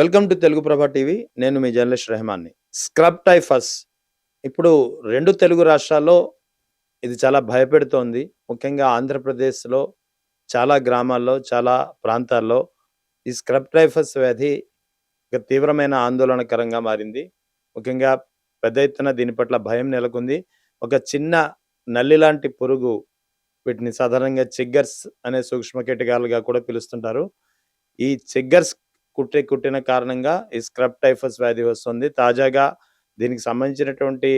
Welcome to Telugu Prabha TV. నేను మీ journalist రెహమాన్ని. Scrub typhus. ఇప్పుడు రెండు తెలుగు రాష్ట్రాల్లో ఇది చాలా భయపెడుతోంది. ముఖ్యంగా ఆంధ్రప్రదేశ్లో చాలా గ్రామాల్లో చాలా ప్రాంతాల్లో ఈ స్క్రబ్ టైఫస్ వ్యాధి ఒక తీవ్రమైన ఆందోళనకరంగా మారింది. ముఖ్యంగా పెద్ద ఎత్తున దీని పట్ల భయం నెలకొంది. ఒక చిన్న నల్లి లాంటి పురుగు వీటిని సాధారణంగా చిగ్గర్స్ అనే సూక్ష్మ కీటకాలుగా కూడా పిలుస్తుంటారు. ఈ చిగ్గర్స్ కుట్టే కుట్టిన కారణంగా ఈ స్క్రబ్ టైఫస్ వ్యాధి వస్తుంది. తాజాగా దీనికి సంబంధించినటువంటి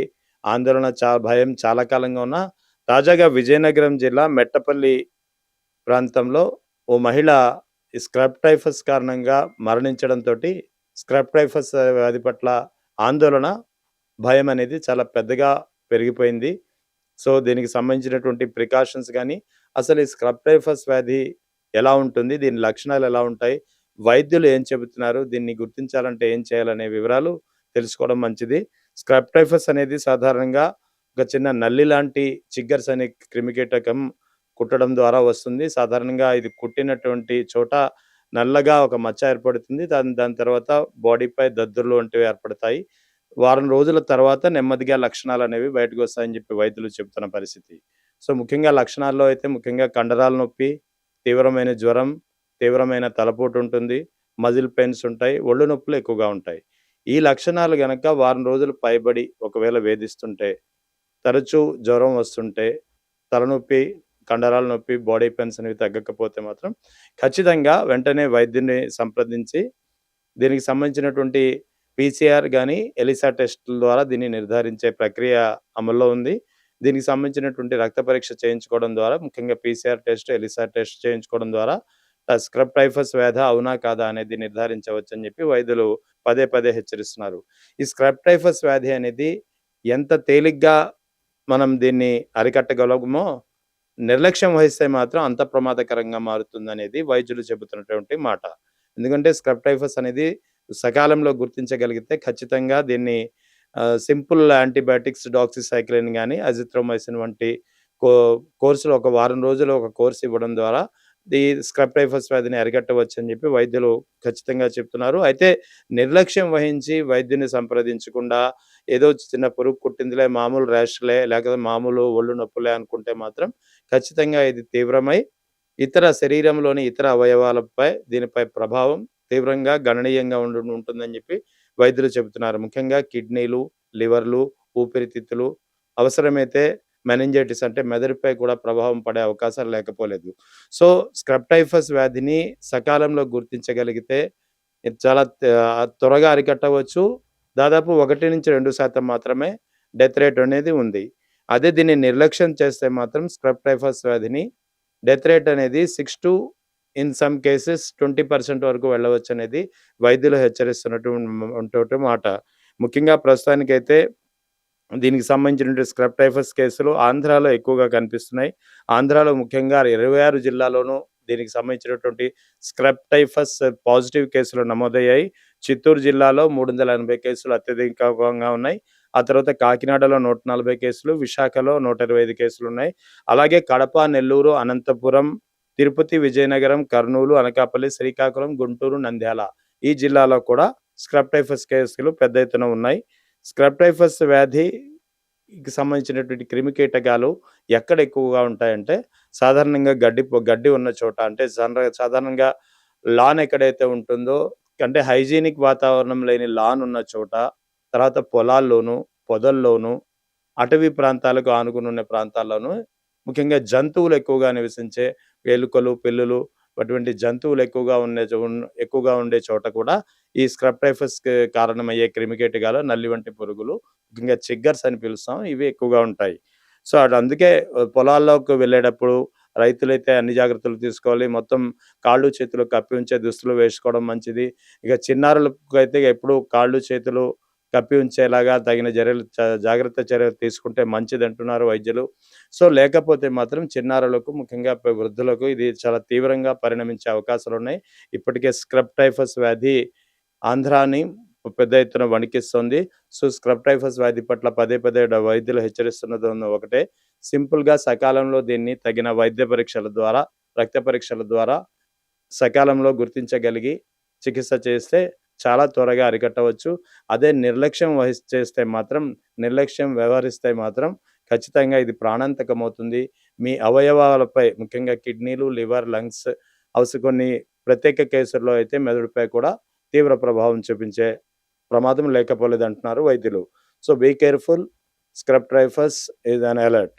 ఆందోళన చా భయం చాలా కాలంగా ఉన్న తాజాగా విజయనగరం జిల్లా మెట్టపల్లి ప్రాంతంలో ఓ మహిళ ఈ స్క్రబ్ టైఫస్ కారణంగా మరణించడంతో స్క్రబ్ టైఫస్ వ్యాధి పట్ల ఆందోళన భయం అనేది చాలా పెద్దగా పెరిగిపోయింది. సో దీనికి సంబంధించినటువంటి ప్రికాషన్స్ కానీ అసలు ఈ స్క్రబ్ టైఫస్ వ్యాధి ఎలా ఉంటుంది దీని లక్షణాలు ఎలా ఉంటాయి వైద్యులు ఏం చెబుతున్నారు? దీన్ని గుర్తించాలంటే ఏం చేయాలనే వివరాలు తెలుసుకోవడం మంచిది. స్క్రబ్ టైఫస్ అనేది సాధారణంగా ఒక చిన్న నల్లి లాంటి చిగ్గర్స్ అనే క్రిమికీటకం కుట్టడం ద్వారా వస్తుంది. సాధారణంగా ఇది కుట్టినటువంటి చోట నల్లగా ఒక మచ్చ ఏర్పడుతుంది. దాని దాని తర్వాత బాడీపై దద్దుర్లు వంటివి ఏర్పడతాయి. వారం రోజుల తర్వాత నెమ్మదిగా లక్షణాలు అనేవి బయటకు వస్తాయని చెప్పి వైద్యులు చెబుతున్న పరిస్థితి. సో ముఖ్యంగా లక్షణాల్లో అయితే ముఖ్యంగా కండరాల నొప్పి తీవ్రమైన జ్వరం తీవ్రమైన తలపోటు ఉంటుంది మజిల్ పెయిన్స్ ఉంటాయి ఒళ్ళు నొప్పులు ఎక్కువగా ఉంటాయి. ఈ లక్షణాలు గనక వారం రోజులు పైబడి ఒకవేళ వేధిస్తుంటే తరచూ జ్వరం వస్తుంటే తలనొప్పి కండరాల నొప్పి బాడీ పెయిన్స్ అనేవి తగ్గకపోతే మాత్రం ఖచ్చితంగా వెంటనే వైద్యుని సంప్రదించి దీనికి సంబంధించినటువంటి పీసీఆర్ కానీ ఎలిసా టెస్టుల ద్వారా దీన్ని నిర్ధారించే ప్రక్రియ అమల్లో ఉంది. దీనికి సంబంధించినటువంటి రక్త పరీక్ష చేయించుకోవడం ద్వారా ముఖ్యంగా పీసీఆర్ టెస్ట్ ఎలిసా టెస్ట్ చేయించుకోవడం ద్వారా స్క్రబ్ టైఫస్ వ్యాధ అవునా కాదా అనేది నిర్ధారించవచ్చు అని చెప్పి వైద్యులు పదే పదే హెచ్చరిస్తున్నారు. ఈ స్క్రబ్ టైఫస్ వ్యాధి అనేది ఎంత తేలిగ్గా మనం దీన్ని అరికట్టగలమో నిర్లక్ష్యం వహిస్తే మాత్రం అంత ప్రమాదకరంగా మారుతుంది అనేది వైద్యులు చెబుతున్నటువంటి మాట. ఎందుకంటే స్క్రబ్ టైఫస్ అనేది సకాలంలో గుర్తించగలిగితే ఖచ్చితంగా దీన్ని సింపుల్ యాంటీబయాటిక్స్ డాక్సిసైక్లిన్ కానీ అజిత్రోమైసిన్ వంటి కో కోర్సులు ఒక వారం రోజులు ఒక కోర్సు ఇవ్వడం ద్వారా ఈ స్క్రబ్ టైఫస్ వ్యాధిని అరికట్టవచ్చు అని చెప్పి వైద్యులు ఖచ్చితంగా చెప్తున్నారు. అయితే నిర్లక్ష్యం వహించి వైద్యుని సంప్రదించకుండా ఏదో చిన్న పురుగు కుట్టిందిలే మామూలు ర్యాష్లే లేకపోతే మామూలు ఒళ్ళు నొప్పులే అనుకుంటే మాత్రం ఖచ్చితంగా ఇది తీవ్రమై ఇతర శరీరంలోని ఇతర అవయవాలపై దీనిపై ప్రభావం తీవ్రంగా గణనీయంగా ఉండి ఉంటుందని చెప్పి వైద్యులు చెబుతున్నారు. ముఖ్యంగా కిడ్నీలు లివర్లు ఊపిరితిత్తులు అవసరమైతే మెనింజైటిస్ అంటే మెదడుపై కూడా ప్రభావం పడే అవకాశాలు లేకపోలేదు. సో స్క్రప్టైఫస్ వ్యాధిని సకాలంలో గుర్తించగలిగితే చాలా త్వరగా అరికట్టవచ్చు. దాదాపు ఒకటి నుంచి రెండు శాతం మాత్రమే డెత్ రేట్ అనేది ఉంది. అదే దీన్ని నిర్లక్ష్యం చేస్తే మాత్రం స్క్రప్టైఫస్ వ్యాధిని డెత్ రేట్ అనేది six to in some cases twenty percent వరకు వెళ్ళవచ్చు అనేది వైద్యులు హెచ్చరిస్తున్నటువంటి మాట. ముఖ్యంగా ప్రస్తుతానికైతే దీనికి సంబంధించినటువంటి స్క్రబ్ టైఫస్ కేసులు ఆంధ్రాలో ఎక్కువగా కనిపిస్తున్నాయి. ఆంధ్రాలో ముఖ్యంగా ఇరవై ఆరు జిల్లాలోనూ దీనికి సంబంధించినటువంటి స్క్రబ్ టైఫస్ పాజిటివ్ కేసులు నమోదయ్యాయి. చిత్తూరు జిల్లాలో మూడు వందల ఎనభై కేసులు అత్యధికంగా ఉన్నాయి. ఆ తర్వాత కాకినాడలో నూట నలభై కేసులు విశాఖలో నూట ఇరవై ఐదు కేసులు ఉన్నాయి. అలాగే కడప నెల్లూరు అనంతపురం తిరుపతి విజయనగరం కర్నూలు అనకాపల్లి శ్రీకాకుళం గుంటూరు నంద్యాల ఈ జిల్లాలో కూడా స్క్రబ్ టైఫస్ కేసులు పెద్ద ఎత్తున ఉన్నాయి. స్క్రబ్టైఫస్ వ్యాధికి సంబంధించినటువంటి క్రిమి కీటకాలు ఎక్కడ ఎక్కువగా ఉంటాయంటే సాధారణంగా గడ్డి గడ్డి ఉన్న చోట అంటే జనర- సాధారణంగా లాన్ ఎక్కడైతే ఉంటుందో అంటే హైజీనిక్ వాతావరణం లేని లాన్ ఉన్న చోట తర్వాత పొలాల్లోను పొదల్లోను అటవీ ప్రాంతాలకు ఆనుకుని ఉన్న ప్రాంతాల్లోనూ ముఖ్యంగా జంతువులు ఎక్కువగా నివసించే ఎలుకలు పిల్లులు అటువంటి జంతువులు ఎక్కువగా ఉండే చో- ఎక్కువగా ఉండే చోట కూడా ఈ స్క్రబ్ టైఫస్ కారణమయ్యే క్రిమికీటకాలు నల్లి వంటి పురుగులు ముఖ్యంగా చిగ్గర్స్ అని పిలుస్తాం ఇవి ఎక్కువగా ఉంటాయి. సో అటు అందుకే పొలాల్లోకి వెళ్ళేటప్పుడు రైతులైతే అన్ని జాగ్రత్తలు తీసుకోవాలి. మొత్తం కాళ్ళు చేతులు కప్పి ఉంచే దుస్తులు వేసుకోవడం మంచిది. ఇక చిన్నారులకు అయితే ఎప్పుడు కాళ్ళు చేతులు కప్పి ఉంచేలాగా తగిన చర్యలు జాగ్రత్త చర్యలు తీసుకుంటే మంచిది అంటున్నారు వైద్యులు. సో లేకపోతే మాత్రం చిన్నారులకు ముఖ్యంగా వృద్ధులకు ఇది చాలా తీవ్రంగా పరిణమించే అవకాశాలు ఉన్నాయి. ఇప్పటికే స్క్రబ్ టైఫస్ వ్యాధి ఆంధ్రాని పెద్ద ఎత్తున వణికిస్తుంది. సో స్క్రబ్ టైఫస్ వ్యాధి పట్ల పదే పదే వైద్యులు హెచ్చరిస్తున్నది ఒకటే. సింపుల్గా సకాలంలో దీన్ని తగిన వైద్య పరీక్షల ద్వారా రక్త పరీక్షల ద్వారా సకాలంలో గుర్తించగలిగి చికిత్స చేస్తే చాలా త్వరగా అరికట్టవచ్చు. అదే నిర్లక్ష్యం వహి చేస్తే మాత్రం నిర్లక్ష్యం వ్యవహరిస్తే మాత్రం ఖచ్చితంగా ఇది ప్రాణాంతకమవుతుంది. మీ అవయవాలపై ముఖ్యంగా కిడ్నీలు, లివర్, లంగ్స్ అవసి కొన్ని ప్రత్యేక కేసుల్లో అయితే మెదడుపై కూడా తీవ్ర ప్రభావం చూపించే ప్రమాదం లేకపోలేదంటున్నారు వైద్యులు. So, be careful. Scrub typhus is an alert.